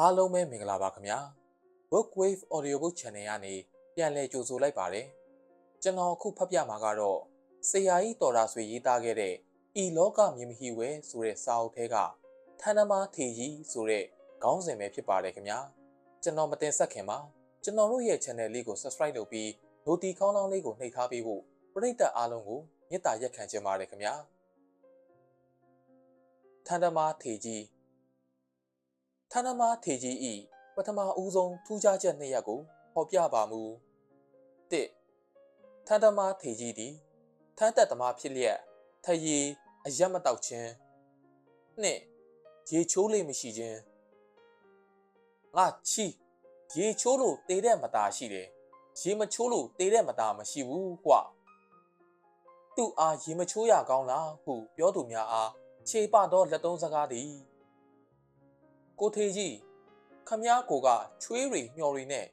အားလုံးပဲမင်္ဂလာပါခင်ဗျာ Bookwave Audiobook Channel ကနေပြန်လည်ကြိုဆိုလိုက်ပါတယ်ကျွန်တော်အခုဖတ်ပြမှာကတော့ဆရာကြီးတော်ရာဆွေရေးသားခဲ့တဲ့ဤလောကမြင်မဟိဝဲဆိုတဲ့စာအုပ်ထဲကထန္နမထေကြီးဆိုတဲ့ခေါင်းစဉ်ပဲဖြစ်ပါတယ်ခင်ဗျာကျွန်တော်မတင်ဆက်ခင်ပါကျွန်တော်တို့ရဲ့ channel လေးကို subscribe လုပ်ပြီး notification ခေါင်းလောင်းလေးကိုနှိပ်ထားပေးဖို့ပရိသတ်အားလုံးကိုမေတ္တာရက်ခံချင်ပါတယ်ခင်ဗျာထန္နမထေကြီး ဌာနမထေကြီးဤပထမဦးဆုံးထူးခြားချက်နှစ်ရပ်ကိုဖော်ပြပါမူ၁ထန္တမထေကြီးသည်ထန်းတက်သမားဖြစ်လျက်ထရီအရက်မတောက်ခြင်း၂ရေချိုးလေးမရှိခြင်းငါချီရေချိုးလို့တေတဲ့မသားရှိတယ်ရေမချိုးလို့တေတဲ့မသားမရှိဘူးကွသူ့အားရေမချိုးရကောင်းလားဟုပြောသူများအားခြေပတော့လက်သုံးစကားသည် ကိုထေကြီးခမ ्या ကိုကချွေးရီညှော်ရီနဲ့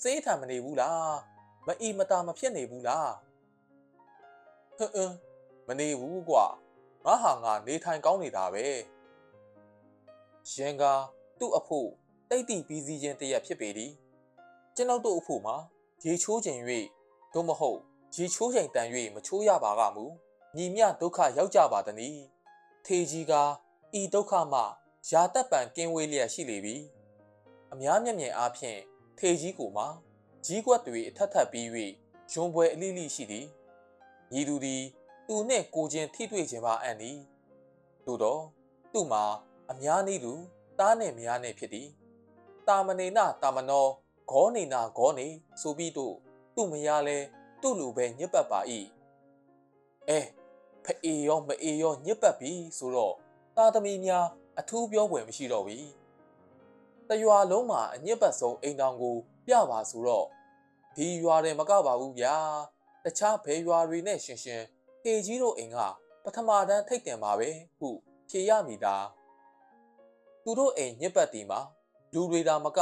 စေးထံမနေဘူးလားမအီမတာမဖြစ်နေဘူးလားဟွန်းအင်းမနေဘူးကွာငါဟာငါနေထိုင်ကောင်းနေတာပဲရင်ကသူ့အဖို့တိတ်တိပြီးစီးခြင်းတရက်ဖြစ်ပေသည်ကျွန်ုပ်တို့အဖို့မှာရေချိုးခြင်း၍သို့မဟုတ်ရေချိုးခြင်းတန်၍မချိုးရပါကမူညီမြဒုက္ခရောက်ကြပါသည်နီထေကြီးကဤဒုက္ခမှ ယာတက်ပံကင်းဝေးလျက်ရှိလေပြီအများမျက်မြင်အားဖြင့်ထေကြီးကိုမှကြီးကွက်တွေအထက်ထပ်ပြီး၍ဂျွန်ပွဲအလိလိရှိသည်ညီသူသည်သူနှင့်ကိုချင်းထိတွေ့ခြင်းပါအံ့သည်သို့တော့သူ့မှာအများနည်းလူသားနှင့်မယားနှင့်ဖြစ်သည်တာမနေနတာမနောဂောနေနာဂောနေဆိုပြီးတော့သူ့မယားလဲသူ့လူပဲညစ်ပတ်ပါ၏အဲဖအေရောမအေရောညစ်ပတ်ပြီဆိုတော့သားသမီးများ အထူးပြောဖွယ်မရှိတော့ဘူး။တရွာလုံးမှာအညစ်ပတ်ဆုံးအိမ်တောင်ကိုပြပါဆိုတော့ဒီရွာတယ်မကပါဘူးဗျာ။တခြားဘယ်ရွာတွေနဲ့ရှင်ရှင်တေကြီးတို့အိမ်ကပထမတန်းထိတ်တင်ပါပဲဟုဖြေရမိတာ။သူတို့အိမ်ညစ်ပတ်တီမှာလူတွေသာမက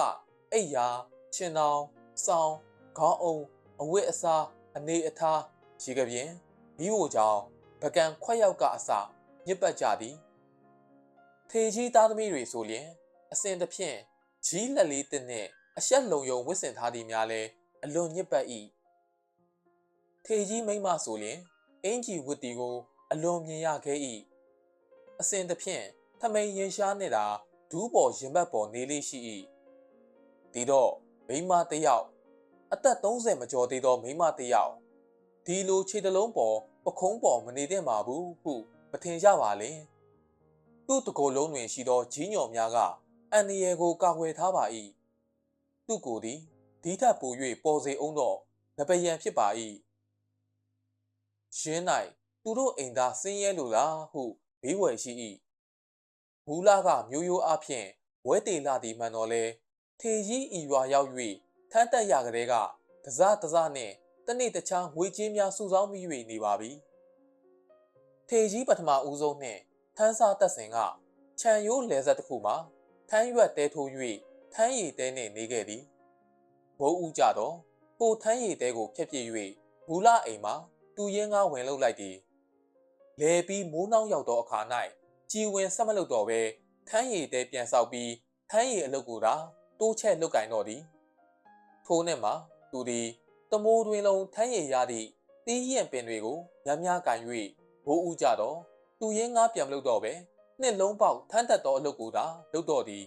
အိတ်ယာချင်းတောင်စောင်းခေါင်းအုံအဝတ်အစားအနေအထားရေကပြင်းမိဖို့ကြောင့်ပကံခွက်ရောက်ကအစာညစ်ပတ်ကြသည်။ ထေကြီးသားသမီးတွေဆိုလျင်အစဉ်တစ်ဖြင့်ကြီးလက်လေးတစ်နဲ့အဆက်လုံယုံဝစ်စင်ထားသည်များလဲအလွန်ညစ်ပတ်၏ထေကြီးမိမဆိုလျင်အင်ကြီးဝတ်တီကိုအလွန်မြင်ရခဲ့၏အစဉ်တစ်ဖြင့်ထမိန်ရင်ရှားနေတာဒူးပေါ်ရင်ဘတ်ပေါ်နေလေးရှိ၏ဒီတော့မိမတယောက်အသက်30မကျော်သေးသောမိမတယောက်ဒီလိုခြေတလုံးပေါ်ပခုံးပေါ်မနေသင့်ပါဘူးဟုမထင်ကြပါလင် သူ့တကိုယ်လုံးတွင်ရှိသောကြီးညော်များကအန်ဒီယေကိုကာကွယ်ထားပါ၏သူ့ကိုယ်သည်ဒီထက်ပို၍ပေါ်စေအောင်သောနပယံဖြစ်ပါ၏ရှင်း၌သူတို့အိမ်သားဆင်းရဲလိုလားဟုဘေးဝယ်ရှိ၏မူလကမျိုးရိုးအဖြစ်ဝဲတေလာသည်မှန်တော်လဲထေကြီးဤရွာရောက်၍ထမ်းတက်ရကလေးကတစားတစားနှင့်တနေ့တခြားငွေကြေးများစုဆောင်းမိ၍နေပါပြီထေကြီးပထမဦးဆုံးနှင့် ထန်းစားတက်စဉ်ကခြံရိုးလဲဆက်တစ်ခုမှာထန်းရွက်တဲထိုး၍ထန်းရည်တဲနှင့်နေခဲ့သည်ဘိုးဦးကြတော့ကိုထန်းရည်တဲကိုဖျက်ပြစ်၍မူလအိမ်မှာတူရင်းကားဝင်လုလိုက်သည်လဲပြီးမိုးနှောင်းရောက်သောအခါ၌ကြည်ဝင်ဆက်မလုပ်တော့ဘဲထန်းရည်တဲပြန်ဆောက်ပြီးထန်းရည်အလုပ်ကိုသာတိုးချက်လုပ်ကင်တော့သည်ထိုးနှင့်မှာသူသည်တမိုးတွင်လုံးထန်းရည်ရသည့်တီးရင်ပင်တွေကိုရများကင်၍ဘိုးဦးကြတော့ သူရင်းငါပြန်မလုပ်တော့ပဲနှစ်လုံးပေါက်ထမ်းသက်သောအလုပ်ကိုသာလုပ်တော့သည်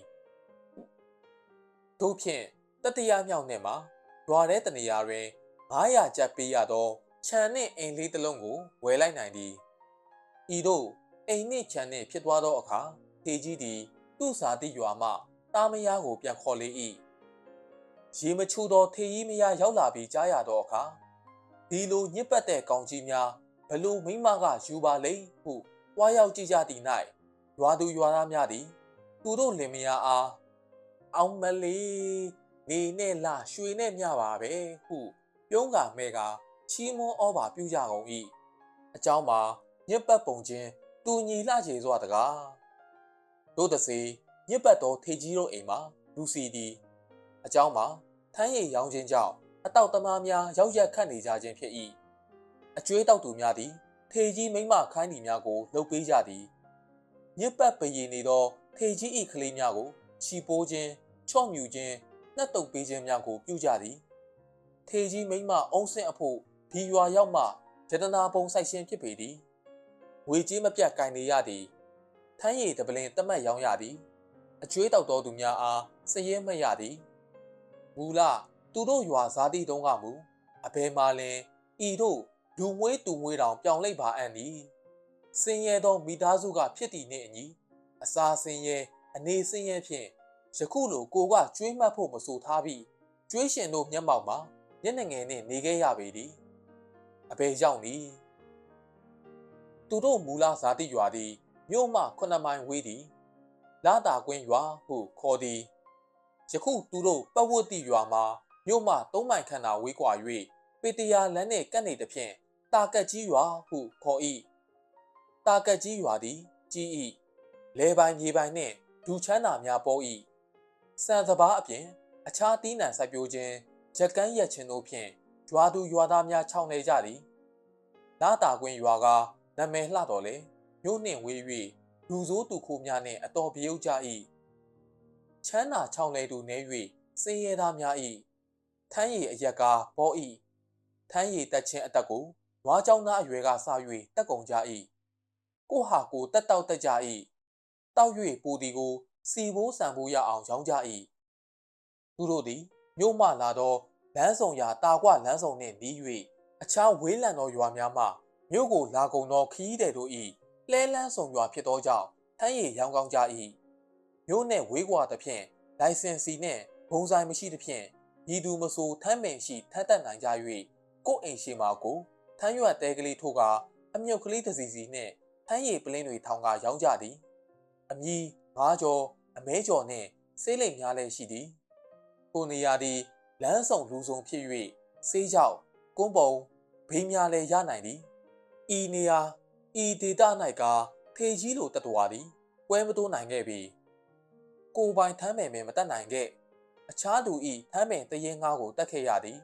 တို့ဖြင့်တတိယမြောက်နှစ်မှာရွာတဲ့တနေရာတွင်900ကျပ်ပေးရသောခြံနှင့်အိမ်လေးတစ်လုံးကိုဝယ်လိုက်နိုင်သည်ဤသို့အိမ်နှင့်ခြံနှင့်ဖြစ်သွားသောအခါထေကြီးသည်သူ့စာတိရွာမှတာမယားကိုပြန်ခေါ်လေ၏ရေမချူသောထေကြီးမယားရောက်လာပြီးကြားရသောအခါဒီလိုညစ်ပတ်တဲ့ကောင်ကြီးများဘလို့မိမကယူပါလိမ့်ဟု တွားရောက်ကြည့်ကြသည်၌ရွာသူရွာသားများသည်သူတို့လင်မယားအားအောင်မလေးနေနဲ့လာရွှေနဲ့မျှပါပဲဟုပြုံးကမဲကချီးမွမ်းဩဘာပြုကြကုန်၏အเจ้าမှာညစ်ပတ်ပုံချင်းတူညီလှချေစွာတကားတို့တစေညစ်ပတ်သောထေကြီးတို့အိမ်မှာလူစီသည်အเจ้าမှာထမ်းရည်ရောင်းခြင်းကြောင့်အတောက်သမားများရောက်ရက်ခတ်နေကြခြင်းဖြစ်၏အကျွေးတောက်သူများသည် ထေကြီးမိမခိုင်းသည်များကိုလှုပ်ပေးကြသည်ညစ်ပတ်ပရီနေသောထေကြီးဤကလေးများကိုချီပိုးခြင်းချော့မြူခြင်းနှက်တုပ်ပေးခြင်းများကိုပြုကြသည်ထေကြီးမိမအုံးစင်အဖို့ဒီရွာရောက်မှယတနာပုံဆိုင်ရှင်ဖြစ်ပေသည်ငွေကြေးမပြတ်ကင်နေရသည်ထမ်းရည်တပလင်တမတ်ရောင်းရသည်အကျွေးတောက်တော်သူများအားစည်ရဲမရသည်မူလသူတို့ရွာဇာတိတုံးကမူအဘယ်မှလင်ဤတို့ လူမွေးတူမွေးတောင်ပြောင်းလိုက်ပါအံ့သည်စင်ရဲသောမိသားစုကဖြစ်တည်နှင့်အညီအစာစင်ရဲအနေစင်ရဲဖြင့်ယခုလိုကိုကကျွေးမှတ်ဖို့မဆိုထားပြီးကျွေးရှင်တို့မျက်မှောက်မှာမျက်နှငယ်နှင့်နေခဲ့ရပေသည်အဘယ်ရောက်နည်းသူတို့မူလဇာတိရွာသည်မြို့မှ9မိုင်ဝေးသည်လာတာကွင်းရွာဟုခေါ်သည်ယခုသူတို့ပတ်ဝတ်တိရွာမှာမြို့မှ3မိုင်ခန့်သာဝေးကွာ၍ပေတရာလမ်းနှင့်ကပ်နေသဖြင့် တာကက်ကြီးရွာဟုခေါ်၏တာကက်ကြီးရွာသည်ကြီး၏လဲပိုင်မြေပိုင်နှင့်ဒူချမ်းသာများပေါ်၏စံစဘာအပြင် အခြားတီးနှံစိုက်ပျိုးခြင်းရက်ကန်းရက်ချင်းတို့ဖြင့်ရွာသူရွာသားများခြောက်နေကြသည်လာတာကွင်းရွာကနာမည်လှတော်လေမြို့နှင့်ဝေး၍လူဆိုးသူခိုးများနှင့်အတော်ပြုတ်ကြ၏ချမ်းသာချောင်းလေသူနေ၍စင်းရဲသားများ၏ထမ်းရည်အရက်ကားပေါ်၏ထမ်းရည်တက်ချင်းအတက်ကို နွားကြောင်းသားအရွယ်ကစ၍တက်ကုန်ကြ၏ကိုဟာကိုတက်တောက်တက်ကြ၏တောက်၍ပူဒီကို စီဘိုးဆန်ဖို့ရအောင်ရောင်းကြ၏သူတို့သည်မြို့မှလာသောလမ်းဆောင်ရာတာကွလမ်းဆောင်နှင့်နီး၍အခြားဝေးလံသောရွာများမှမြို့ကိုလာကုန်သောခီးတဲ့တို့၏လှဲလန်းဆောင်ရွာဖြစ်သောကြောင့်ထမ်းရည်ရောင်းကောင်းကြ၏မြို့နှင့်ဝေးကွာသဖြင့်လိုင်စင်စီနှင့်ဘုံဆိုင်မရှိသဖြင့်ဤသူမဆိုထမ်းပင်ရှိထမ်းတက်နိုင်ကြ၍ကိုယ်အိမ်ရှိမှာကို ထမ်းရွက်တဲကလေးထိုးကအမြုပ်ကလေးတစ်စီစီနှင့်ထမ်းရည်ပလင်းတွေထောင်ကရောင်းကြသည်အမီငါးကြော်အမဲကြော်နှင့်ဆေးလိမ်များလည်းရှိသည်ကိုနေရာသည်လမ်းဆောင်လူဆောင်ဖြစ်၍ဆေးကြောက်ကုန်းပုံဘိန်းများလည်းရနိုင်သည်ဤနေရာဤဒေတာ၌ကဖေကြီးလိုတတဝါသည်ပွဲမတိုးနိုင်ခဲ့ပြီကိုပိုင်ထမ်းပင်ပင်မတတ်နိုင်ခဲ့အခြားသူဤထမ်းပင်တရင်ငါးကိုတတ်ခဲ့ရသည်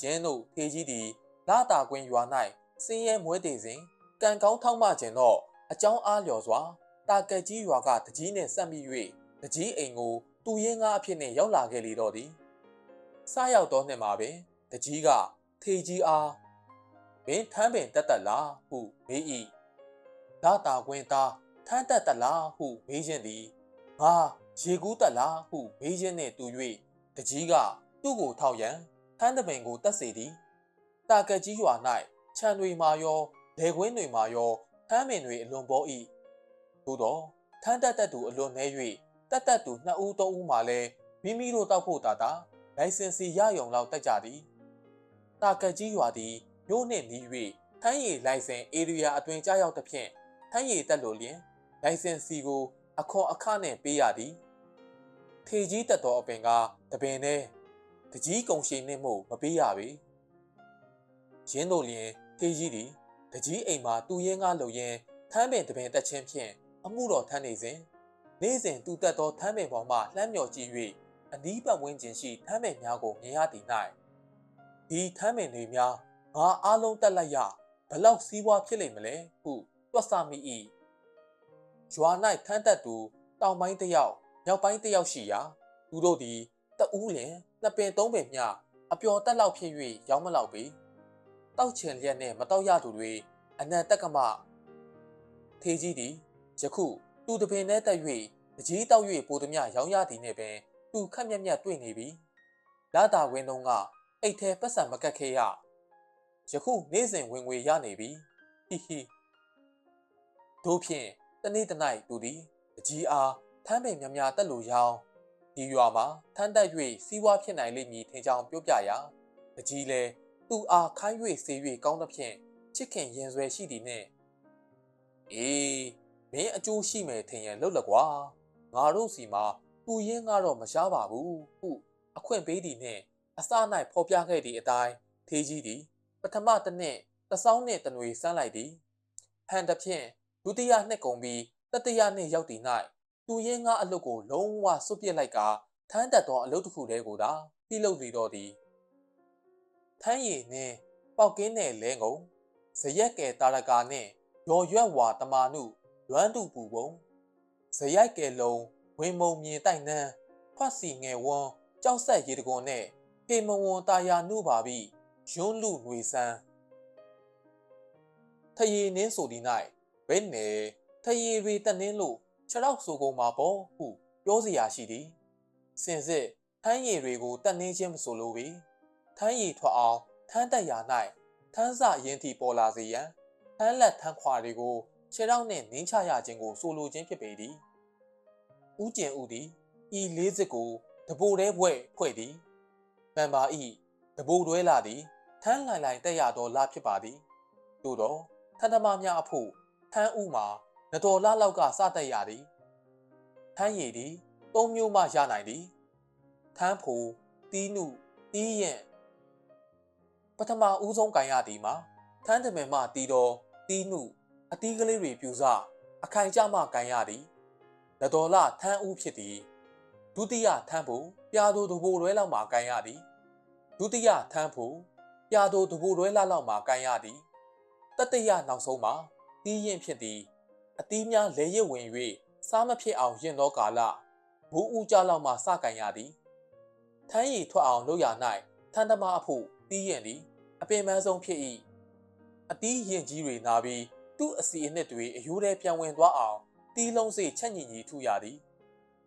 ရင်းတို့ဖေကြီးသည် လာတာကွင်းရွာ၌စင်းရဲမွဲတေစဉ်ကံကောင်းထောက်မှခြင်းတော့အကြောင်းအားလျော်စွာတာကက်ကြီးရွာကတကြီးနှင့်ဆက်မိ၍တကြီးအိမ်ကိုသူရင်းငါးအဖြစ်နှင့်ရောက်လာခဲ့လေတော့သည်စရောက်သောနှစ်မှာပင်တကြီးကထေကြီးအားမင်းထမ်းပင်တက်တက်လားဟုမေး၏လာတာကွင်းသားထမ်းတက်တက်လားဟုမေးခြင်းသည်ငါရေကူးတက်လားဟုမေးခြင်းနှင့်တူ၍တကြီးကသူ့ကိုထောက်ရန်ထမ်းတပင်ကိုတက်စေသည် တာကက်ကြီးရွာ၌ခြံတွေမှာရောလေကွင်းတွေမှာရောထမ်းပင်တွေအလွန်ပေါ်၏သို့တော့ထမ်းတက်တက်သူအလွန်နှဲ၍တက်တက်သူနှစ်ဦးသုံးဦးမှလည်းမိမိတို့တောက်ဖို့တာတာလိုင်စင်စီရယုံလောက်တက်ကြသည်တာကက်ကြီးရွာသည်မြို့နှင့်နီး၍ထမ်းရည်လိုင်စင်ဧရိယာအတွင်ကြားရောက်သဖြင့်ထမ်းရည်တက်လို့လျင်လိုင်စင်စီကို အခွန်အခနှင့်ပေးရသည်ထေကြီးတက်သောအပင်ကတပင်နဲ့တကြီးကုံရှိနှင့်မို့မပေးရပေ ရင်းတို့လျင်ထေကြီးသည်တကြီးအိမ်မှာတူရင်းကားလုံရင်ထမ်းပင်တပင်တက်ချင်းဖြင့်အမှုတော်ထမ်းနေစဉ်နေ့စဉ်တူတက်သောထမ်းပင်ပေါ်မှလှမ်းမြော်ကြည့်၍အနီးပတ်ဝန်းကျင်ရှိထမ်းပင်များကိုမြင်ရသည်၌ဒီထမ်းပင်တွေများငါအားလုံးတက်လိုက်ရဘလောက်စီးပွားဖြစ်လိမ့်မလဲဟုတွက်ဆမိ၏ရွာ၌ထမ်းတက်သူတောင်ပိုင်းတစ်ယောက်မြောက်ပိုင်းတစ်ယောက်ရှိရာသူတို့သည်တဦးလင်နှစ်ပင်သုံးပင်မျှအပျော်တက်လောက်ဖြစ်၍ရောင်းမလောက်ပေ တောက်ချင်လျက်နှင့်မတောက်ရသူတွေအနံတက်ကမထေကြီးသည်ယခုသူတပင်နဲ့တက်၍တကြီးတောက်၍ပိုသည်မျှရောင်းရသည်နှင့်ပင်သူခက်မြက်မြက်တွေ့နေပြီလာတာဝင်းတုံးကအိတ်ထဲပတ်စံမကတ်ခဲ့ရယခုနေ့စဉ်ဝင်ငွေရနေပြီဟိဟိတို့ဖြင့်တနေ့တနိုင်သူသည်အကြီးအားထမ်းပင်များများတက်လို့ရောင်းဒီရွာမှာထမ်းတက်၍စီးပွားဖြစ်နိုင်လိမ့်မည်ထင်ကြောင်းပြောပြရာအကြီးလဲ သူအားခိုင်း၍ဆေး၍ကောင်းသဖြင့်ချစ်ခင်ရင်ဆွဲရှိသည်နှင့်အေးမင်းအကျိုးရှိမယ်ထင်ရင်လှုပ်လက်ကွာငါတို့စီမှာသူရင်းကတော့မရှားပါဘူးဟုအခွင့်ပေးသည်နှင့်အစ၌ဖော်ပြခဲ့သည့်အတိုင်းထေးကြီးသည် ပထမတစ်နှစ်တစောင်းနှင့်တနွေစမ်းလိုက်သည်ဟန်တစ်ဖြင့်ဒုတိယနှစ်ကုန်ပြီးတတိယနှစ်ရောက်သည့်၌သူရင်းငါအလုတ်ကိုလုံးဝစွတ်ပစ်လိုက်ကထမ်းတက်သောအလုတ်တစ်ခုတည်းကိုသာပြုလုပ်လေတော့သည် ထမ်းရည်နှင့်ပေါက်ကင်းနှင့်လဲငုံဇရက်ကဲတာရကာနှင့်ရော်ရွက်ဝါတမာနုလွမ်းသူပူပုံဇရိုက်ကဲလုံးဝင်းမုံမြင်တိုက်နှန်းဖတ်စီငယ်ဝန်းကြောက်ဆက်ရေတကွန်နဲ့ဖေမဝွန်တာယာနှုပါပြီးယွန်းလူငွေဆန်းထရီနင်းဆိုဒီ၌ဘဲနေထရီရီတက်နှင်းလို့ခြေထောက်ဆိုကုန်မှာပေါ့ဟုပြောစရာရှိသည်စင်စစ်ထမ်းရည်တွေကိုတက်နှင်းခြင်းမဆိုလိုပေ ထမ်းရည်ထွက်အောင်ထမ်းတက်ရာ၌ထမ်းစရင်တီပေါ်လာစေရန်ထမ်းလက်ထမ်းခွာတွေကိုခြေထောက်နှင့်နင်းချရခြင်းကိုဆိုလိုခြင်းဖြစ်ပေသည်ဥကျင်ဥသည်ဤလေးစစ်ကိုတပိုတဲဘွဲ့ဖွဲ့သည်မှန်ပါ၏တပိုတွဲလာသည်ထမ်းလိုင်လိုင်တက်ရသောလဖြစ်ပါသည်သို့တော့ထန်းသမားများအဖို့ထန်းဥမှာနတော်လလောက်ကစတက်ရသည်ထန်းရည်သည်သုံးမျိုးမှရနိုင်သည်ထန်းဖူတီးနုတီးရင် ပထမဦးဆုံးကန်ရသည်မှာထန်းတမင်မှတီးတော်တီးနုအတီးကလေးတွေပြူစအခိုင်ကြမှကန်ရသည်နတော်လထန်းဥဖြစ်သည်ဒုတိယထန်းဖူပြာတို့တဘိုလွဲလောက်မှကန်ရသည်ဒုတိယထန်းဖူပြာတို့တဘိုလွဲလောက်မှကန်ရသည်တတရနောက်ဆုံးမှာတီးရင်ဖြစ်သည်အတီးများလဲရစ်ဝင်၍စားမဖြစ်အောင်ရင်သောကာလမူးဦးကြလောက်မှစကန်ရသည်ထမ်းရည်ထွက်အောင်လုပ်ရ၌ထန်းသမားအဖို့ တီးရင်သည်အပင်ပန်းဆုံးဖြစ်၏အတီးရင်ကြီးတွေနာပြီးသူ့အစီအနှစ်တွေအယိုးထဲပြန်ဝင်သွားအောင်တီးလုံးစိတ်ချက်ညင်ကြီးထုရသည်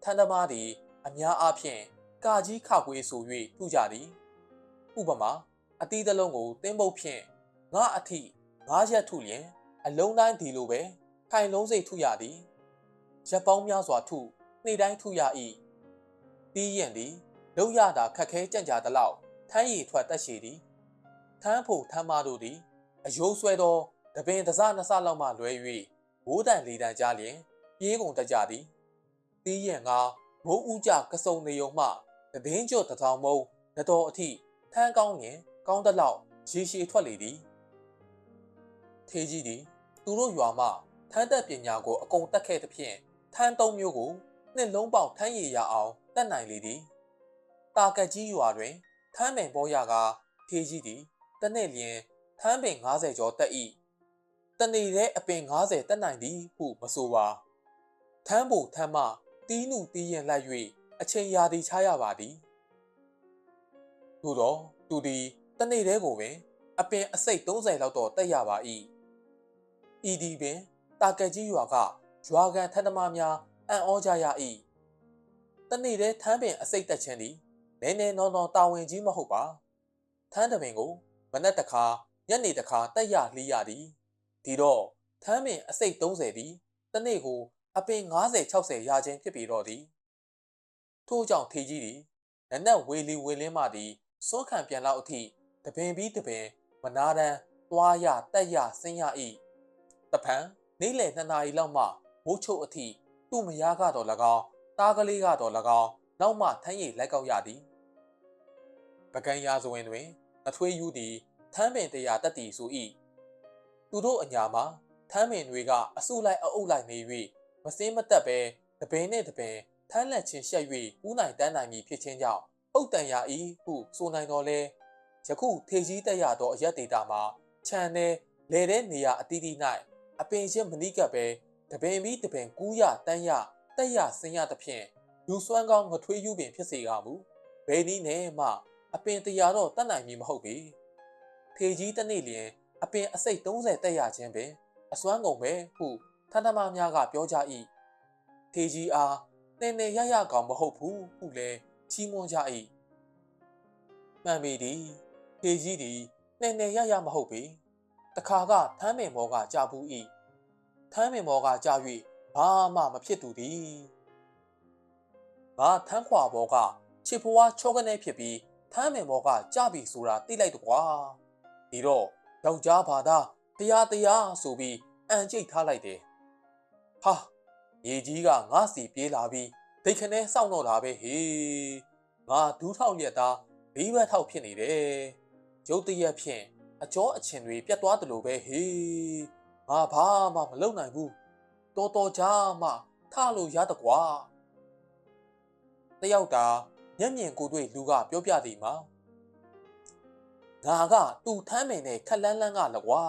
ထန်းသမားသည်အများအားဖြင့်ကာကြီးခောက်ကွေးဆို၍ထုကြသည်ဥပမာအတီးတစ်လုံးကိုတင်းပုတ်ဖြင့်ငါအထိငါးရက်ထုလျင်အလုံးတိုင်းဒီလိုပဲခိုင်လုံးစိတ်ထုရသည်ရက်ပေါင်းများစွာထုနေ့တိုင်းထုရ၏တီးရင်သည်လုံးရတာခက်ခဲကြံ့ကြာသလောက် ထမ်းရည်ထွက်တက်ရှိသည်ထမ်းဖို့ထမ်းမတို့သည်အယိုးဆွဲသောတပင်တစနှစ်စလောက်မှလွဲ၍ဘိုးတန်လေးတန်ကြလျင်ပြေးကုန်တတ်ကြသည်တီးရင်ငါမိုးဥကြကစုံနေုံမှတည်င်းကျွတ်တထောင်မုံတတော်အထိထမ်းကောင်းရင်ကောင်းတလောက်ရေရှည်ထွက်လေသည်ထေးကြီးသည်သူတို့ရွာမှထမ်းတက်ပညာကိုအကုန်တက်ခဲ့သဖြင့်ထမ်းသုံးမျိုးကိုနှစ်လုံးပေါက်ထမ်းရည်ရအောင်တက်နိုင်လေသည်တာကက်ကြီးရွာတွင် ထမ်းပင်ပေါ်ရကထေးကြီးသည်တစ်နှစ်လျင်ထမ်းပင်90ကျော်တက်၏တနေ့တည်းအပင်90တက်နိုင်သည်ဟုမဆိုပါထမ်းဖို့ထမ်းမှတီးနုတီးရင်လိုက်၍အချိန်ရာသည်ချရပါသည်သို့တော့သူသည်တနေ့တည်းကိုပင် အပင်အစိတ်30လောက်တော့တက်ရပါ၏ဤဒီပင်တာကက်ကြီးရွာကရွာကန်ထန်းသမားများအံ့ဩကြရ၏တနေ့တည်းထမ်းပင်အစိတ်တက်ခြင်းသည် နည်းနည်းနော်နော်တာဝန်ကြီးမဟုတ်ပါထမ်းတပင်ကိုမနက်တစ်ခါညနေတစ်ခါတက်ရလှီးရသည်ဒီတော့ထမ်းပင်အစိတ်30သည်တနေ့ကိုအပင်90 60ရခြင်းဖြစ်ပြီးတော့သည်ထို့ကြောင့်ထေကြီးသည်နနက်ဝေလီဝေလင်းမှသည်စွန့်ခံပြန်လောက်အထိတပင်ပြီးတပင်မနာတန်းသွားရတက်ရဆင်းရ၏တဖန်နေ့လယ်2နာရီလောက်မှမိုးချုပ်အထိသူ့မယားကတော့၎င်းတားကလေးကတော့၎င်း နောက်မှထမ်းရည်လက်ကောက်ရသည်ပကံရာဇဝင်တွင်အထွေးယူသည်ထမ်းပင်တရားတက်တီဆို၏သူတို့အညာမှာထမ်းပင်တွေကအစုလိုက်အုပ်လိုက်နေ၍မစင်းမတက်ပဲတပင်နှင့်တပင်ထမ်းလက်ချင်းရှက်၍ဦးနိုင်တန်းနိုင်မည်ဖြစ်ခြင်းကြောင့်ဟုတ်တန်ရာဤဟုဆိုနိုင်တော်လဲယခုထေကြီးတက်ရသောအရက်ဒေတာမှာခြံထဲလေတဲ့နေရာအသီးသီး၌အပင်ရှင်းမနိကပ်ပဲတပင်ပြီးတပင်ကူးရတန်းရတက်ရဆင်းရသဖြင့် လူစွမ်းကောင်းငထွေးယူပင်ဖြစ်စေကမူဘယ်နည်းနဲ့မှအပင်တရာတော့တတ်နိုင်မည်မဟုတ်ပေထေကြီးတနေ့လျင်အပင်အစိတ်30တက်ရခြင်းပင်အစွမ်းကုန်ပဲဟုထန်းသမားများကပြောကြ၏ထေကြီးအားနေနေရရကောင်မဟုတ်ဘူးဟုလည်းချီးမွမ်းကြ၏မှန်ပေသည်ထေကြီးသည်နေနေရရမဟုတ်ပေတခါကထမ်းပင်မောကကြာဘူး၏ထမ်းပင်မောကကြာ၍ဘာမှမဖြစ်သူသည် ငါထမ်းခွာဘောကခြေဖွားချောကနေဖြစ်ပြီးထမ်းပင်ဘောကကြာပြီဆိုတာသိလိုက်တော့ကွာဒီတော့ယောက်ျားဘာသာတရားတရားဆိုပြီးအန်ကျိတ်ထားလိုက်တယ်ဟာရေကြီးကငါစီပြေးလာပြီးဒိတ်ခနဲစောင့်တော့တာပဲဟေးငါဒူးထောက်ရက်သားလေးဘက်ထောက်ဖြစ်နေတယ်ရုတ်တရက်ဖြင့်အကျောအချင်တွေပြတ်သွားတယ်လို့ပဲဟေးငါဘာမှမလုပ်နိုင်ဘူးတော်တော်ကြာမှထလို့ရတကွာ တယောက်တာမျက်မြင်ကိုယ်တွေ့လူကပြောပြသည်မှာငါကသူ့ထမ်းမင်နဲ့ခက်လန်းလန်းကလကွာ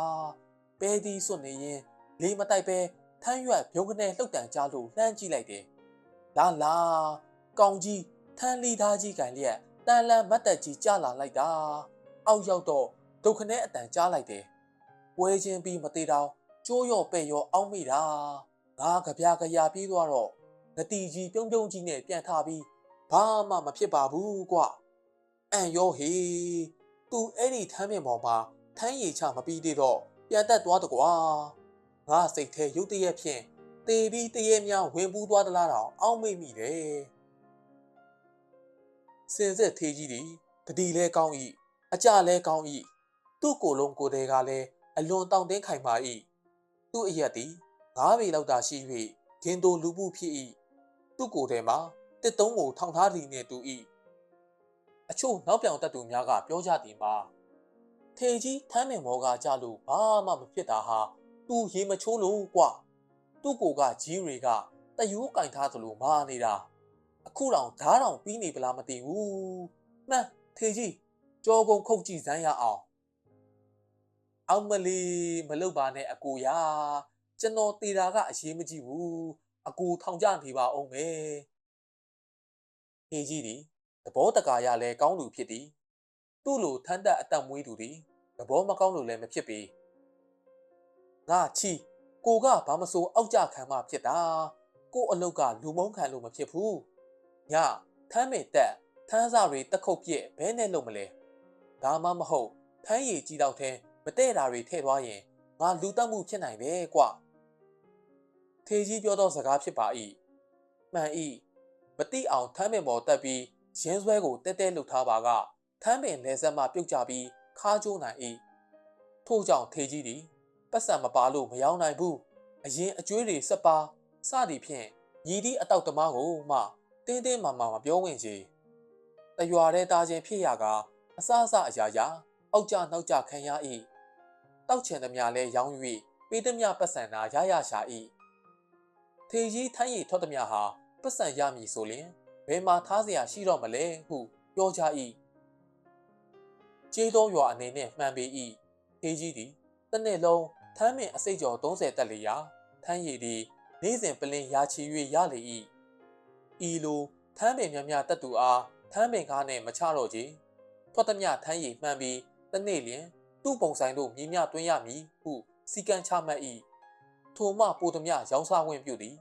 ပဲဒီစွတ်နေရင်လေးမတိုက်ပဲထမ်းရွက်ပြုံးကနေလှုပ်တန်ကြလို့လှမ်းကြည့်လိုက်တယ်လာလာကောင်ကြီးထန်းလီသားကြီးကန်လျက်တန်လန်မတ်တက်ကြီးကြလာလိုက်တာအောက်ရောက်တော့ဒုက္ခနဲ့အတန်ကြားလိုက်တယ်ပွဲချင်းပြီးမသေးတော့ကျိုးရော့ပဲ့ရောအောက်မိတာငါကြပြကြရာပြေးသွားတော့ငတီကြီးပြုံးပြုံးကြီးနဲ့ပြန်ထပြီး ဘာမှမဖြစ်ပါဘူးကွအန်ရောဟေးသူအဲ့ဒီထမ်းမြင်ပေါ်မှာထမ်းရည်ချမပြီးသေးတော့ပြန်တက်သွားတကွာငါစိတ်ထဲရုတ်တရက်ဖြင့်တေပြီးတရေများဝင်ပူးသွားသလားတော့အောက်မိတ်မိတယ်စင်စစ်သေးကြီးသည်တတိလဲကောင်းဤအကြလဲကောင်းဤသူ့ကိုယ်လုံးကိုယ်သေးကလည်းအလွန်တောင့်တင်းခိုင်မာဤသူ့အရက်သည်ငါးပေလောက်သာရှိ၍ဂင်တိုလူမှုဖြစ်ဤသူ့ကိုယ်ထဲမှာ တစ်တုံးကိုထောင်ထားသည်နှင့်တူဤအချို့နောက်ပြောင်တတ်သူများကပြောကြသည်မှာထေကြီးထမ်းမင်မောကကြလို့ဘာမှမဖြစ်တာဟာသူရေမချိုးလို့ကွာသူ့ကိုကကြီးတွေကတယူးကင်ထားသလိုမာနေတာအခုတော့ဓားတောင်ပြီးနေပလားမသိဘူးမှန်ထေကြီးကြောကုံခုတ်ကြည့်စမ်းရအောင်အောင်မလီမလုပ်ပါနဲ့အကူရကျွန်တော်တေတာကအရေးမကြီးဘူးအကူထောင်ကြနေပါအောင်မ ယ်ထေကြီးဒီသဘောတကာရလဲကောင်းလူဖြစ်သည်သူ့လိုထမ်းတက်အသက်မွေးသူသည်သဘောမကောင်းလို့လည်းမဖြစ်ပေငါချီကိုကဘာမဆိုအောက်ကြခံမှဖြစ်တာကိုအလုတ်ကလူမုန်းခံလို့မဖြစ်ဘူးညထမ်းမေတက်ထမ်းစားတွေတက်ခုတ်ပြက်ဘဲနဲ့လို့မလဲဒါမှမဟုတ်ထမ်းရည်ကြီးတော့တဲ့မတဲ့တာတွေထည့်သွားရင်ငါလူတက်မှုဖြစ်နိုင်ပဲကွထေကြီးပြောသောစကားဖြစ်ပါ၏မှန်၏ မတိအောင်ထမ်းပင်ပေါ်တက်ပြီးရင်းဆွဲကိုတဲတဲလှုပ်ထားပါကထမ်းပင်လဲဆက်မှပြုတ်ကြပြီးခါကျိုးနိုင်၏ထို့ကြောင့်ထေကြီးသည်ပတ်စံမပါလို့မရောက်နိုင်ဘူးအရင်အကျွေးတွေစက်ပါစသည်ဖြင့်ညီသည့်အတောက်သမားကိုမှတင်းတင်းမာမာမပြောဝင်ချေတရွာတဲ့တာချင်းဖြစ်ရကအစအစအရာရာအောက်ကြနောက်ကြခံရ၏တောက်ချင်သမျှလဲရောင်း၍ပေးသမျှပတ်စံနာရရရှာ၏ထေကြီးထိုင်းရီထွက်သမျှဟာ ပတ်စံရမည်ဆိုလျင်ဘယ်မှာထားเสียရှိတော့မလဲဟုပြောကြ၏ကျေးသောရွာအနေနဲ့မှန်ပေ၏ထေကြီးသည်တစ်နှစ်လုံးထမ်းမင်အစိတ်ကျော်30တက်လျာထမ်းရည်သည်နေ့စဉ်ပလင်ရာချီ၍ရလေ၏ဤလိုထမ်းပင်များများတက်သူအားထမ်းပင်ကားနှင့်မချတော့ကြထွက်သမျှထမ်းရည်မှန်ပြီးတစ်နေ့လျင်သူ့ပုံဆိုင်တို့မြင်းမြတွင်းရမည်ဟုစီကံချမှတ်၏ထိုမှပိုသမျှရောင်းစားဝင်ပြုသည်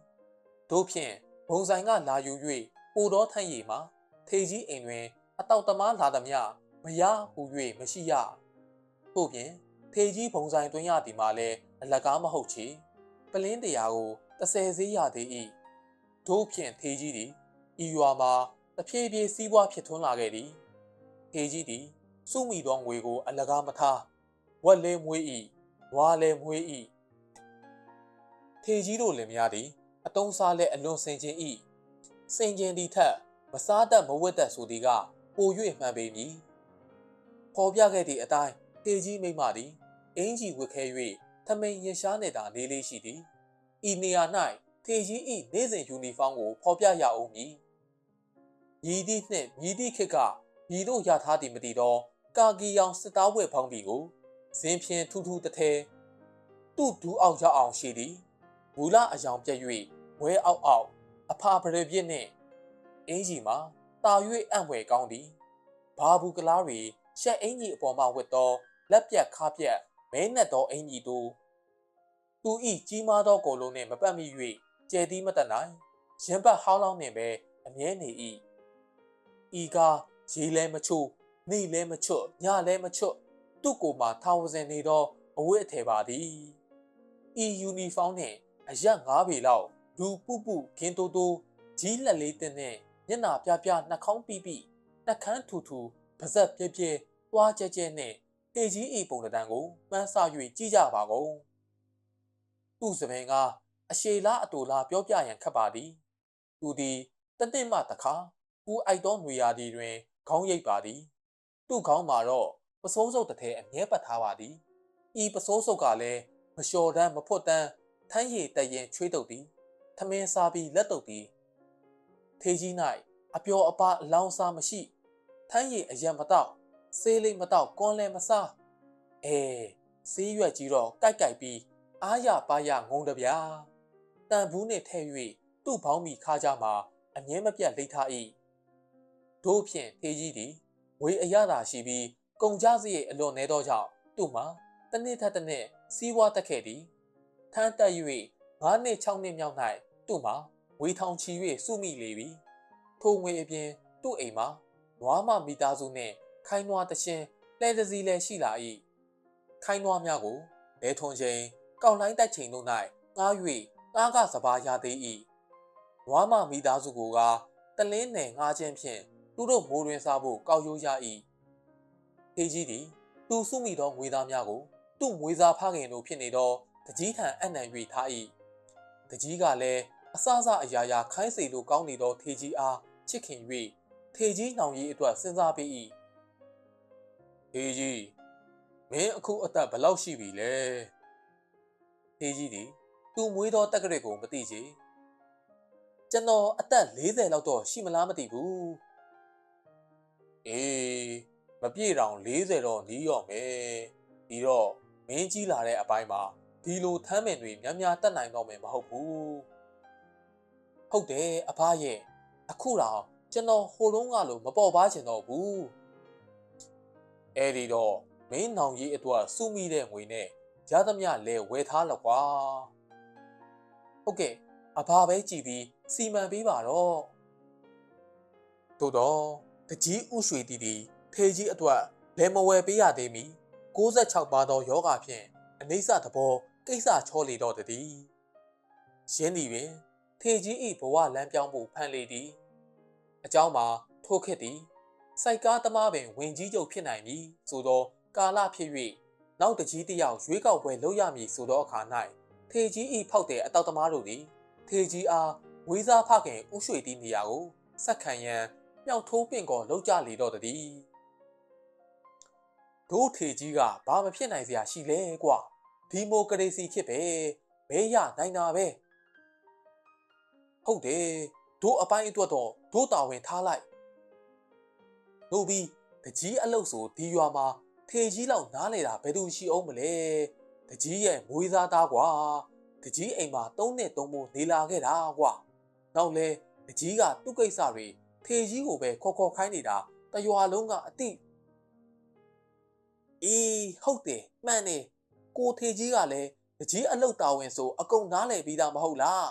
တို့ဖြင့် ဘုံဆိုင်ကလာယူ၍ပိုတော်ထမ်းရည်မှာထေကြီးအိမ်တွင် အတောက်သမားလာသမျှမရဟု၍မရှိရထို့ပြင်ထေကြီးဘုံဆိုင်တွင်ရသည်မှာလည်းအလကားမဟုတ်ချေပလင်းတရားကို30ဈေးရသေး၏တို့ဖြင့်ထေကြီးသည်ဤရွာမှာတဖြည်းဖြည်းစီးပွားဖြစ်ထွန်းလာခဲ့သည်ထေကြီးသည်စုမိသောငွေကို အလကားမထားဝက်လဲမွေး၏ဝါလဲမွေး၏ထေကြီးတို့လည်းများသည် အတုံးစားလဲအလွန်စင်ခြင်း၏စင်ခြင်းသည်ထက်မစားတတ်မဝတ်တတ်ဆိုသည်ကပို၍မှန်ပေမည်ပေါ်ပြခဲ့သည့်အတိုင်းထေကြီးမိမသည်အင်ကြီးဝတ်ခဲ၍ထမိန်ရင်ရှားနေတာနေလေးရှိသည်ဤနေရာ၌ထေကြီး၏နေ့စဉ်ယူနီဖောင်းကိုဖော်ပြရအောင်မည်မြည်သည့်နှင့်မြည်သည့်ခေတ်ကမြည်တို့ရထားသည်မသိသောကာကီယောင်စစ်သားဝဲဖောင်းပြီးကိုဇင်းဖြင့်ထူးထူးတထဲသူ့ဒူးအောင်ရောက်အောင်ရှိသည်မူလအယောင်ပြက်၍ ဝဲအောက်အောက်အဖာပရပြစ်နှင့်အင်းကြီးမှာတာ၍အံ့ဝဲကောင်းသည်ဘာဘူးကလားတွေရှက်အင်းကြီးအပေါ်မှဝတ်သောလက်ပြက်ခါပြက်မဲနက်သောအင်ကြီးတို့သူဤကြီးမားသောကိုလုံးနှင့်မပတ်မိ၍ကျဲသည်မတတ်နိုင်ရင်ပတ်ဟောင်းလောင်းနှင့်ပဲအမြဲနေ၏ဤကားရေလဲမချို့နေလဲမချွတ်ညလဲမချွတ်သူ့ကိုယ်မှာထာဝစဉ်နေသောအဝတ်အထည်ပါသည်ဤယူနီဖောင်းနှင့်အရက်၅ပေလောက် ဒူပုပုခင်းတိုးတိုးကြီးလက်လေးတင်နဲ့မျက်နာပြပြနှာခေါင်းပိပိနှာခမ်းထူထူပါဇက်ပြဲပြဲသွားကြဲကြဲနဲ့တေကြီးဤပုံတံကိုမှန်းဆ၍ကြည့်ကြပါကုန်သူ့စပင်ကအရှေလားအတူလားပြောပြရန်ခက်ပါသည်သူသည်တနစ်မှတခါပူအိုက်သောຫນွေရာသီတွင် ခေါင်းရိပ်ပါသည် သူ့ခေါင်းမှာတော့ပစိုးစုပ်တစ်ထဲအမြဲပတ်ထားပါသည်ဤပစိုးစုပ်ကလည်းမလျှော်တမ်းမဖွတ်တမ်းထမ်းရည်တရင်ချွေးတုပ်သည် ထမင်းစားပြီးလက်တုပ်သည်ထေးကြီး၌အပျော်အပါအလောင်းစားမရှိထမ်းရည်အယံမတော့ဆေးလေးမတော့ကွန်လဲမစားအဲဆေးရွက်ကြီးတော့ကြိုက်ကြိုက်ပြီးအားရပါရငုံတဗျာတန်ဘူးနဲ့ထဲ့၍သူ့ဘောင်းမီခါကြမှာအမြဲမပြတ်လိတ်ထား၏တို့ဖြင့်ထေကြီးသည်ဝေအရသာရှိပြီးကုံကြစရိတ်အလွန်နေသောကြောင့်သူ့မှာတစ်နှစ်ထက်တစ်နှစ်စီးပွားတက်ခဲ့သည်ထမ်းတက်၍9နှစ်6နှစ်မြောက်၌ သူ့မှာဝေထောင်ချီ၍စုမိလေပြီထိုငွေအပြင်သူ့အိမ်မှာနွားမမိသားစုနှင့်ခိုင်းနွားတရှင်လဲတစည်းလည်းရှိလာ၏ခိုင်းနွားများကိုလဲထွန်ချိန်ကောက်လိုင်းတိုက်ချိန်တို့၌ငား၍ငားကစပါးရသေး၏နွားမမိသားစုကိုကတလင်းနယ်ငားခြင်းဖြင့်သူတို့မိုးတွင်စားဖို့ကောက်ရိုးရ၏ဖေးကြီးသည်သူစုမိသောငွေသားများကိုသူ့ငွေစားဖခင်တို့ဖြစ်နေသောတကြီးထံအနှံ၍ထား၏တကြီးကလည်း အစစအရာရာခိုင်းစေလိုကောင်းနေသောထေကြီးအားချစ်ခင်၍ထေကြီးနောင်ရီအတွက်စဉ်းစားပေး၏ထေကြီးမင်းအခုအသက်ဘယ်လောက်ရှိပြီလဲထေကြီးသည်သူ့မွေးသောတက္ကရက်ကိုမသိချေကျွန်တော်အသက်40လောက်တော့ရှိမလားမသိဘူးအေးမပြည့်တောင်40တော့နီးရော့မယ်ပြီးတော့မင်းကြီးလာတဲ့အပိုင်းမှာဒီလိုထမ်းပင်တွေများများတက်နိုင်တော့မယ်မဟုတ်ဘူး ဟုတ်တယ်အဖရဲ့အခုတော့ကျွန်တော်ဟိုလုံးကလို့မပေါ်ပါချင်တော့ဘူးအဲ့ဒီတော့မင်းနောင်ကြီးအတွက်စုမိတဲ့ငွေနဲ့ရသမျှလဲဝယ်ထားလောက်ကွာဟုတ်ကဲ့အဖပဲကြည်ပြီးစီမံပေးပါတော့သို့တော့တကြီးဥရွှေတီတီထေကြီးအတွက်လဲမဝယ်ပေးရသေးမီ66ပါသောယောဂဖြင့်အနိစ္စသဘောကိစ္စချောလေတော့တည်းရင်းဒီပင် ထေကြီးဤဘဝလမ်းပြောင်းဖို့ဖန်လေသည်အကြောင်းမှာထိုခက်သည်စိုက်ကားသမားပင်ဝင်ကြီးချုပ်ဖြစ်နိုင်မည်ဆိုသောကာလဖြစ်၍နောက်တကြီးတစ်ယောက်ရွေးကောက်ပွဲလုပ်ရမည်ဆိုသောအခါ၌ထေကြီးဤဖောက်တဲ့အတောက်သမားတို့သည်ထေကြီးအားဝေးစားဖခင်ဥရွှေတီနေရာကိုဆက်ခံရန်မြောက်ထိုးပင့်ကောလောက်ကြလေတော့တည်းတို့ထေကြီးကဘာမဖြစ်နိုင်စရာရှိလဲကွာဒီမိုကရေစီခေတ်ပဲမဲရနိုင်တာပဲ ဟုတ်တယ်တို့အပိုင်းအတွက်တော့တို့တာဝန်ထားလိုက်တို့ပြီးတကြီးအလုတ်ဆိုဒီရွာမှာထေကြီးလောက်နားလေတာဘယ်သူရှိအောင်မလဲတကြီးရဲ့မွေးစားသားကွာတကြီးအိမ်မှာသုံးနှစ်သုံးဖို့နေလာခဲ့တာကွာနောက်လဲတကြီးကသူ့ကိစ္စတွေထေကြီးကိုပဲခေါ်ခေါ်ခိုင်းနေတာတရွာလုံးကအတိအေးဟုတ်တယ်မှန်တယ်ကိုထေကြီးကလည်းတကြီးအလုတ်တာဝန်ဆိုအကုန်နားလည်ပြီးသားမဟုတ်လား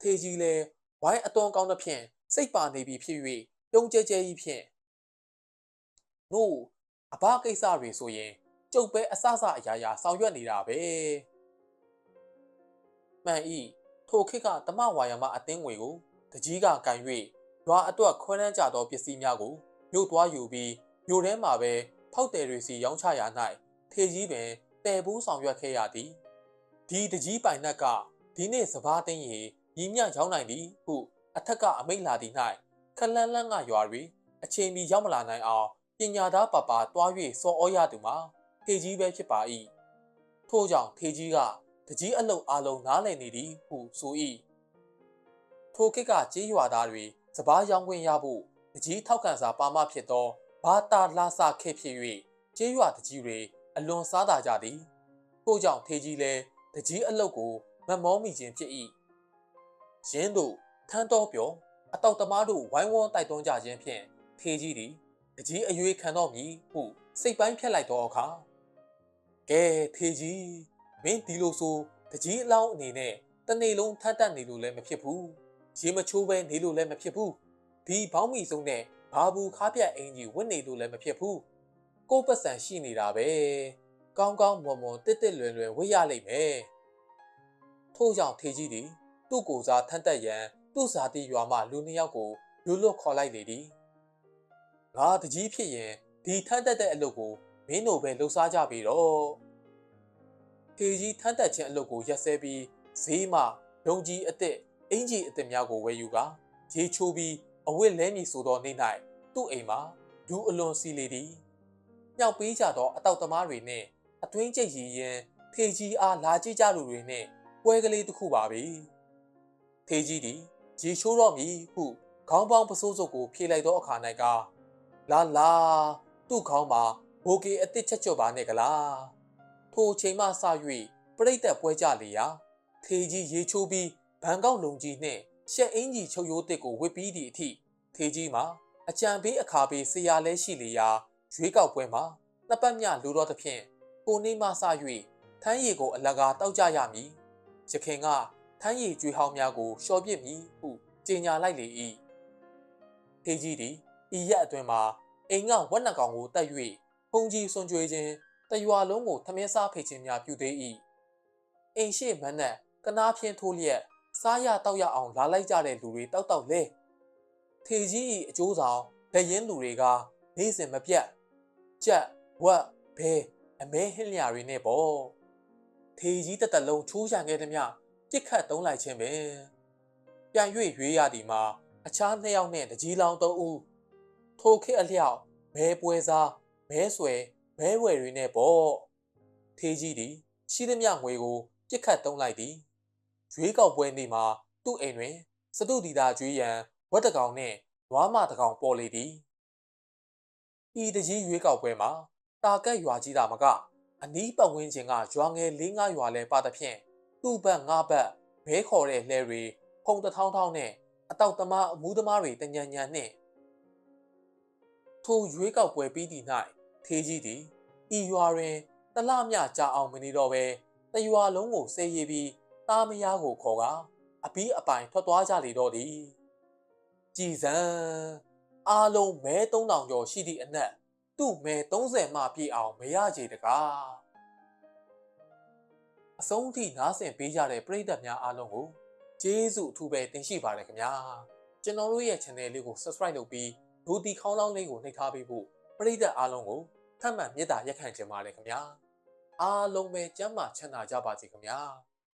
ထေကြီးလည်းဝိုင်းအသွန်ကောင်းသဖြင့်စိတ်ပါနေပြီဖြစ်၍ပြုံးကျဲကျဲကြီးဖြင့်တို့အဘကိစ္စတွေဆိုရင်ကျုပ်ပဲအဆအဆအရာရာဆောင်ရွက်နေတာပဲမှန်ဤထိုခေတ်ကတမဝါယာမအသင်းငွေကိုတကြီးကကန်၍ရွာအတွက်ခွဲနှမ်းကြသောပစ္စည်းများကိုမြို့သွားယူပြီးမြို့ထဲမှာပဲဖောက်တယ်တွေစီရောင်းချရာ၌ထေကြီးပင်တဲဘူးဆောင်ရွက်ခဲ့ရသည်ဒီတကြီးပိုင်နက်ကဒီနေ့စဘာသိန်းရီ ညီမျှရောင်းနိုင်သည်ဟုအထက်ကအမိန့်လာသည်၌ခလန်းလန်းကရွာတွင်အချိန်မီရောက်မလာနိုင်အောင်ပညာသားပပတွား၍စော်ဩရသူမှာထေကြီးပဲဖြစ်ပါ၏ထို့ကြောင့်ထေကြီးကတကြီးအလုတ်အလုံးနားလည်နေသည်ဟုဆို၏ထိုခေတ်ကကြေးရွာသားတွေစပားရောင်းခွင့်ရဖို့တကြီးထောက်ခံစာပါမဖြစ်သောဘာတာလာစာခဲ့ဖြစ်၍ကြေးရွာတကြီးတွေအလွန်စားတာကြသည်ထို့ကြောင့်ထေကြီးလည်းတကြီးအလုတ်ကိုမမောမိခြင်းဖြစ်၏ ရင်းတို့ထန်းတော်ပြောအတောက်သမားတို့ဝိုင်းဝန်းတိုက်တွန်းကြခြင်းဖြင့်ထေကြီးသည်တကြီးအရွေးခံတော်မူဟုစိတ်ပိုင်းဖြတ်လိုက်သောအခါကဲထေကြီးမင်းဒီလိုဆိုတကြီးအလောင်းအနေနဲ့တနေ့လုံးထပ်တက်နေလို့လည်းမဖြစ်ဘူးရေမချိုးပဲနေလို့လည်းမဖြစ်ဘူးဒီဘောင်းမီစုံနဲ့ဘာဘူးခါပြတ်အင်ကြီးဝတ်နေလို့လည်းမဖြစ်ဘူးကိုပတ်စံရှိနေတာပဲကောင်းကောင်းမွန်မွန်တစ်တစ်လွယ်လွယ်ဝတ်ရလိမ့်မယ်ထို့ကြောင့်ထေကြီးသည် သူ့ကိုယ်စားထမ်းတက်ရန်သူ့ဇာတိရွာမှလူနှစ်ယောက်ကိုလူလွတ်ခေါ်လိုက်လေသည်ငါတကြီးဖြစ်ရင်ဒီထမ်းတက်တဲ့အလုပ်ကိုမင်းတို့ပဲလှုပ်ရှားကြပြီတော့ထေကြီးထမ်းတက်ခြင်းအလုပ်ကိုရက်စဲပြီးဈေးမှဒုံကြီးအစ်စ်အင်ကြီးအစ်စ်များကိုဝယ်ယူကာရေချိုးပြီးအဝတ်လဲမည်ဆိုသောနေ့၌သူ့အိမ်မှာဒူးအလွန်စီလေသည်မြောက်ပေးကြသောအတောက်သမားတွေနှင့်အတွင်းကျိတ်ရည်ရင်ထေကြီးအားလာကြည့်ကြလူတွေနှင့်ပွဲကလေးတစ်ခုပါပဲ ထေကြီးသည်ရေချိုးတော့မည်ဟုခေါင်းပေါင်းပစိုးစုပ်ကိုဖြေလိုက်သောအခါ၌ကလာလာသူ့ခေါင်းမှာဘိုကေအစ်စ်ချက်ချွတ်ပါနဲ့ကလားထိုချိန်မှစ၍ပြိတ်သက်ပွဲကြလေရာထေကြီးရေချိုးပြီးဘန်ကောက်လုံကြီးနှင့်ရှက်အင်းကြီးချုပ်ရိုးတစ်ကိုဝစ်ပြီးသည့်အထိထေထေကြီးမှာအကြံပေးအခါပေးဆရာလဲရှိလေရာရွေးကောက်ပွဲမှာနှစ်ပတ်မြလူတော်သဖြင့်ကိုနေမှစ၍ထမ်းရည်ကိုအလကားတောက်ကြရမည်ရခင်က ထမ်းရည်ကြွေဟောင်းများကိုလျှော်ပြစ်မည်ဟုကြေညာလိုက်လေ၏ထေကြီးသည်ဤရက်အတွင်မှာအိမ်ကဝက်နှကောင်ကိုတက်၍ဖုန်ကြီးစွန်ကြွေခြင်းတရွာလုံးကိုသမင်းစားဖိတ်ခြင်းများပြုသေး၏အိမ်ရှိမန်းနဲ့ကနားဖြင်းထိုးလျက်စားရတောက်ရအောင်လာလိုက်ကြတဲ့လူတွေတောက်တောက်လဲထေကြီး၏အကျိုးဆောင်လက်ရင်လူတွေကနေ့စဉ်မပြတ်ကြက်ဝက်ဘဲအမဲဟင်းလျာတွေနဲ့ပေါ့ထေကြီးတစ်သက်လုံးချိုးချံခဲ့သည်မြ ပြစ်ခတ်သုံးလိုက်ခြင်းပဲပြန်၍ရွေးရသည်မှာအခြားနှစ်ယောက်နဲ့တကြီးလောင်သုံးဦးထိုခေတ်အလျောက်မဲပွဲစားမဲဆွဲမဲဝယ်တွေနဲ့ပေါ့ထေကြီးသည်ရှိသမျှငွေကိုပြစ်ခတ်သုံးလိုက်သည်ရွေးကောက်ပွဲနေ့မှာသူ့အိမ်တွင် စတုဒီတာကျွေးရန်ဝက်တကောင်နှင့်နွားမတကောင်ပေါ်လေသည်ဤတကြီးရွေးကောက်ပွဲမှာတာကက်ရွာကြီးတာမကအနီးပတ်ဝန်းကျင်ကရွာငယ်၄၅ရွာလဲပါသဖြင့် သူ့ဘက်ငါဘက်ဘဲခေါ်တဲ့လှဲတွေဖုံတထောင်းထောင်းနဲ့အတောက်သမားအမှုသမားတွေတညံညံနှင့်ထိုရွေးကောက်ပွဲပြီးသည့်၌ထေးကြီးသည်ဤရွာတွင်တလမြကြာအောင်မနေတော့ပဲတရွာလုံးကိုဆေးရည်ပြီးတားမယားကိုခေါ်ကအပီးအပိုင်ထွက်သွားကြလေတော့သည်ကြည်စံအားလုံးမဲ3000ကျော်ရှိသည့်အနက်သူ့မဲ30မှပြည့်အောင်မရကြတကား အဆုံးထိနားဆင်ပေးကြတဲ့ပရိသတ်များအားလုံးကိုကျေးဇူးအထူးပဲတင်ရှိပါတယ်ခင်ဗျာကျွန်တော်တို့ရဲ့ channel လေးကို subscribe လုပ်ပြီးဒိုတီခေါင်းလောင်းလေးကိုနှိပ်ထားပေးဖို့ပရိသတ်အားလုံးကိုထပ်မံမေတ္တာရက်ခံချင်ပါတယ်ခင်ဗျာအားလုံးပဲကျမ်းမာချမ်းသာကြပါစေခင်ဗျာ